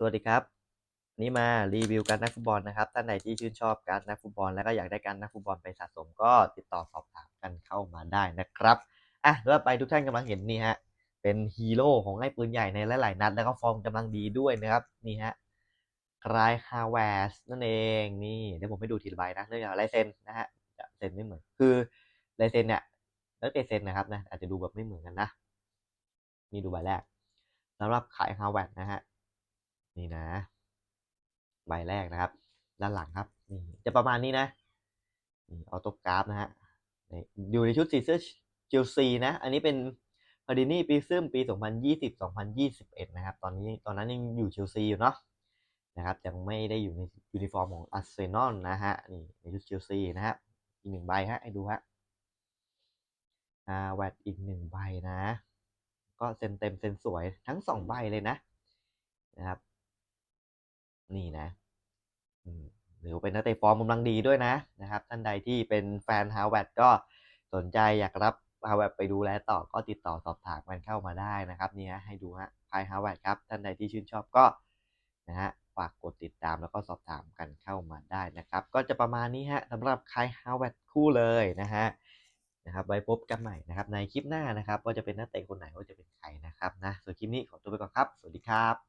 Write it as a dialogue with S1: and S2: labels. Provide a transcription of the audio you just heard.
S1: สวัสดีครับนี้มารีวิวการนักฟุตบอลนะครับ ท่านใดที่ชื่นชอบการนักฟุตบอล แล้วก็อยากได้การนักฟุตบอลไปสะสมก็ติดต่อสอบถามกันเข้ามาได้นะครับอะแล้วไปทุกท่านกำลังเห็นนี่ฮะเป็นฮีโร่ของไอ้ปืนใหญ่ในหลายๆนัด แล้วก็ฟอร์มกำลังดีด้วยนะครับนี่ฮะคลายฮาวเวสนั่นเองนี่เดี๋ยวผมให้ดูทีละใบนะเรื่องจากลายเซ็นนะฮะจะเซ็นไม่เหมือนคือลายเซ็นเนี่ยแล้วแต่เซ็นนะครับนะอาจจะดูแบบไม่เหมือนกันนะนี่ดูใบแรกสำหรับขายฮาวเวสนะฮะ นี่นะ ใบแรกนะครับ ด้านหลังครับนี่จะประมาณนี้นะนี่ออโต้กราฟนะฮะอยู่ในชุดสีเสื้อเจลซีนะ อันนี้เป็นพาดินี่ปีซึมปี 2020-2021 นะครับ ตอนนี้ตอนนั้นยังอยู่เชลซีอยู่เนาะนะครับ ยังไม่ได้อยู่ในยูนิฟอร์มของอาร์เซนอลนะฮะ นี่ในชุดเชลซีนะฮะ อีกหนึ่งใบฮะ ให้ดูฮะอ่าแวดอีกหนึ่งใบนะ ก็เซ็นเต็มเซ็นสวยทั้งสองใบเลยนะ นะครับ นี่นะหรือเป็นนักเตะฟอร์มกำลังดีด้วยนะนะครับ ท่านใดที่เป็นแฟนฮาวเวิร์ดก็สนใจอยากรับฮาวเวิร์ดไปดูแลต่อก็ติดต่อสอบถามกันเข้ามาได้นะครับนี่ฮะให้ดูฮะพายฮาวเวิร์ดครับ ท่านใดที่ชื่นชอบก็นะฮะฝากกดติดตามแล้วก็สอบถามกันเข้ามาได้นะครับ ก็จะประมาณนี้ฮะสำหรับคายฮาวเวิร์ดคู่เลยนะฮะนะครับไว้พบกันใหม่นะครับในคลิปหน้านะครับ ว่าจะเป็นนักเตะคนไหนว่าจะเป็นใครนะครับนะส่วนคลิปนี้ขอตัวไปก่อนครับ สวัสดีครับ